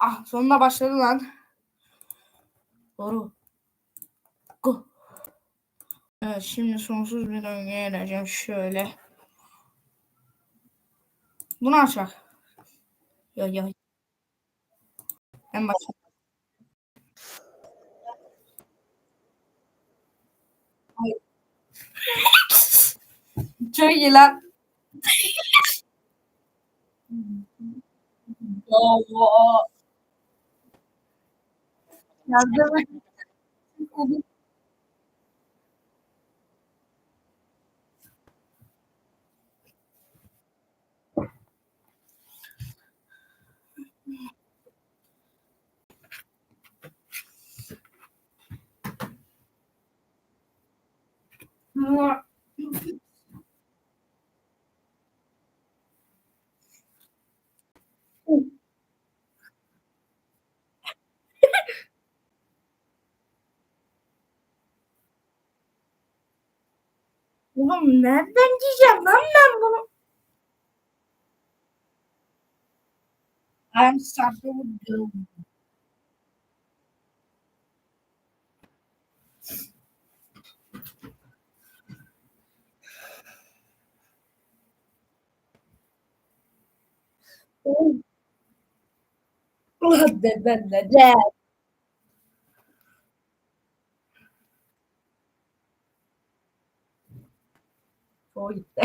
Ah sonuna başladı lan. Doğru. Go. Evet şimdi sonsuz bir döngüye geleceğim şöyle. Bunu açak. Ya ya. En başta. Çok iyi lan. Allah. Yardım. Oğlum nereden diyeceğim lan ben bunu? I'm suffering with Ulan de ben de de. O gitti.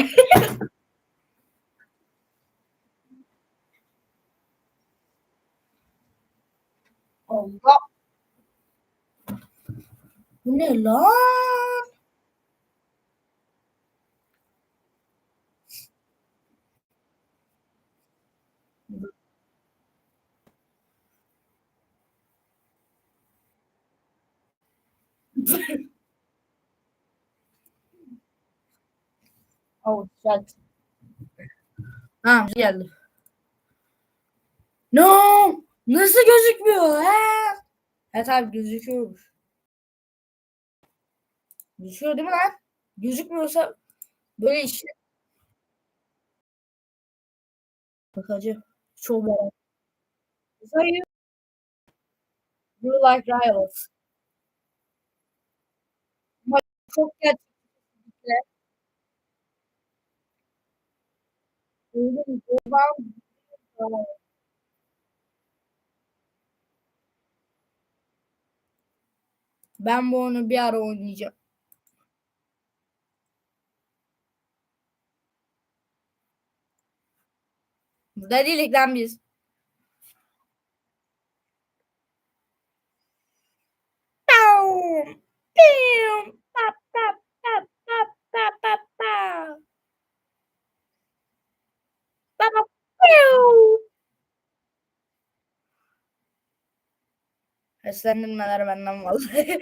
Allah. Bu ne lan? Oh shit. Ha geldi. No! Nasıl gözükmüyor he? He tabi gözüküyormuş. Gözüküyor değil mi lan? Gözükmüyorsa böyle işte. Bakacağım. Çok merak. So you, like rivals. Çok gerçekten. Oğlum, oğlum, Ben bu oyunu bir ara oynayacağım. Burada değilik lan biz. Bam! Bam! Seslendirmeler benden vallahi.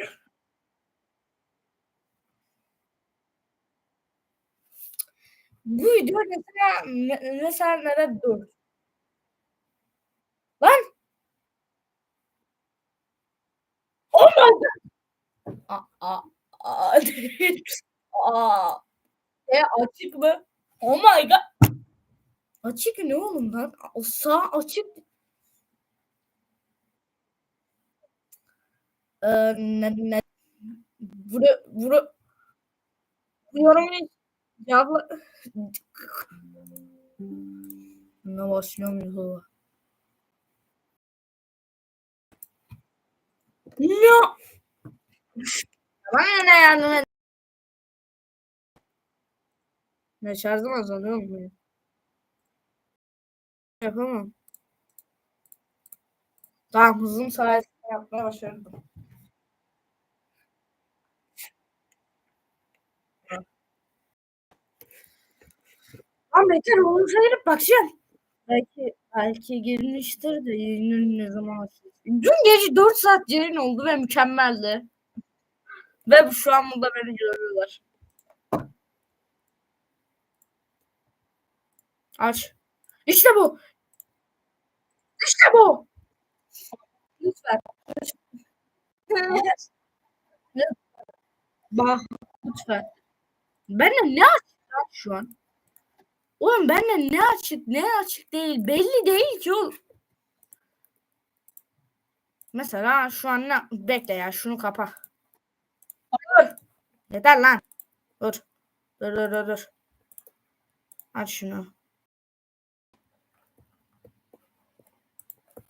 Bu video mesela me- mesela nerede dur? Lan! Oh my god! Aa, aa, aa. aa. E açık mı? Oh my god! Açık ne oğlum lan? O sağ açık. Ee, ne, ne? Bura, bura, bu yorumu cevapla. Ne başlıyorum ya? Ne? Bana ne şarjım azalıyor mu? Yapamam. Tamam hızım sayesinde yapmaya başardım. Ama bekar onu sayılıp bakacağım. Belki belki girmiştir de yayının ne zaman açılır. Dün gece 4 saat yayın oldu ve mükemmeldi. Ve şu an burada beni görüyorlar. Aç. İşte bu. İşte bu. Lütfen. Bak lütfen. Bende ne lan şu an? Oğlum bende ne açık ne açık değil. Belli değil ki oğlum. Mesela şu an ne? Bekle ya şunu kapa. Dur. Yeter lan. Dur. Dur dur dur dur. Aç şunu.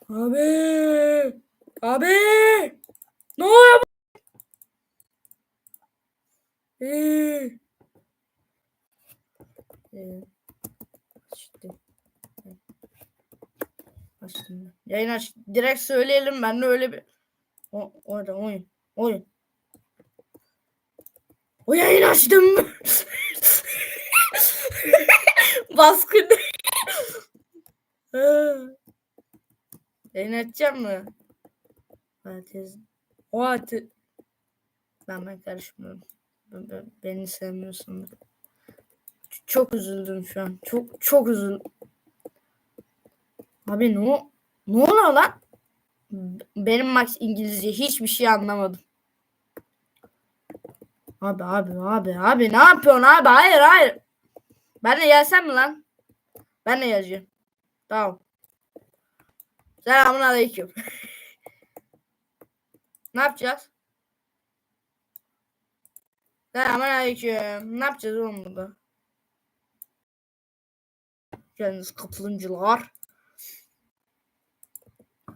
Abi. Abi. Ne oluyor bu? Ee. Ee. Açtım. Yayın aç. Direkt söyleyelim ben de öyle bir. O, orada oyun. Oyun. O yayın açtım. Baskın. Yayın açacağım mı? Herkes. O atı. Ben ben karışmıyorum. Ben- ben- Beni sevmiyorsun. Çok üzüldüm şu an. Çok çok üzüldüm. Abi ne ne oluyor lan? Benim Max İngilizce hiçbir şey anlamadım. Abi abi abi abi ne yapıyorsun abi? Hayır hayır. Ben de gelsem mi lan? Ben de geleceğim. Tamam. Selamun aleyküm. ne yapacağız? Selamun aleyküm. Ne yapacağız oğlum burada? Geldiniz katılımcılar.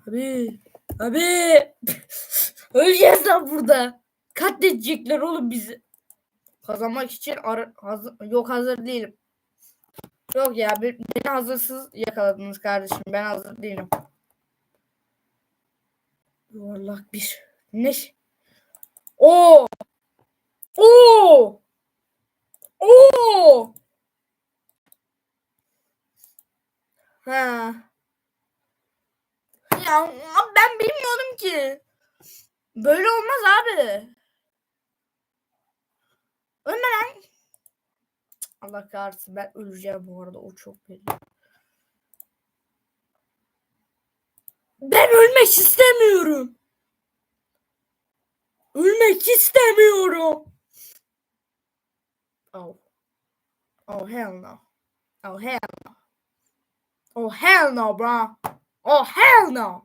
Abi. Abi. Öleceğiz lan burada. Katledecekler oğlum bizi. Kazanmak için ara- hazır, yok hazır değilim. Yok ya be- beni hazırsız yakaladınız kardeşim. Ben hazır değilim. Yuvarlak bir. Ne? O. O. O. Ha. Ya ben bilmiyordum ki. Böyle olmaz abi. Ölme lan. Allah kahretsin ben öleceğim bu arada o çok belli. Ben ölmek istemiyorum. Ölmek istemiyorum. Oh. Oh hell no. Oh hell no. Oh hell no bro. Oh hell no.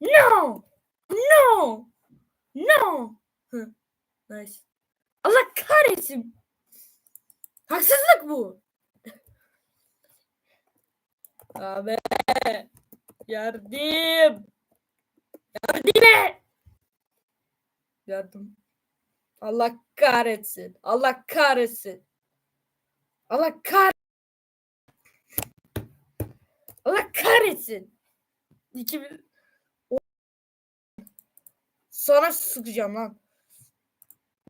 No. No. No. Nice. Allah kahretsin. Haksızlık bu. Abi. Yardım. Yardım. Yardım. Allah kahretsin. Allah kahretsin. Allah kah Allah kahretsin. 2000 O- Sana sıkacağım lan.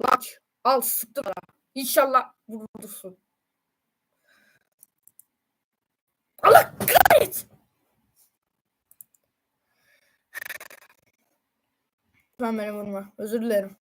Aç. Al sıktım. bana. İnşallah vurursun. Allah kahretsin. Lütfen beni vurma. Özür dilerim.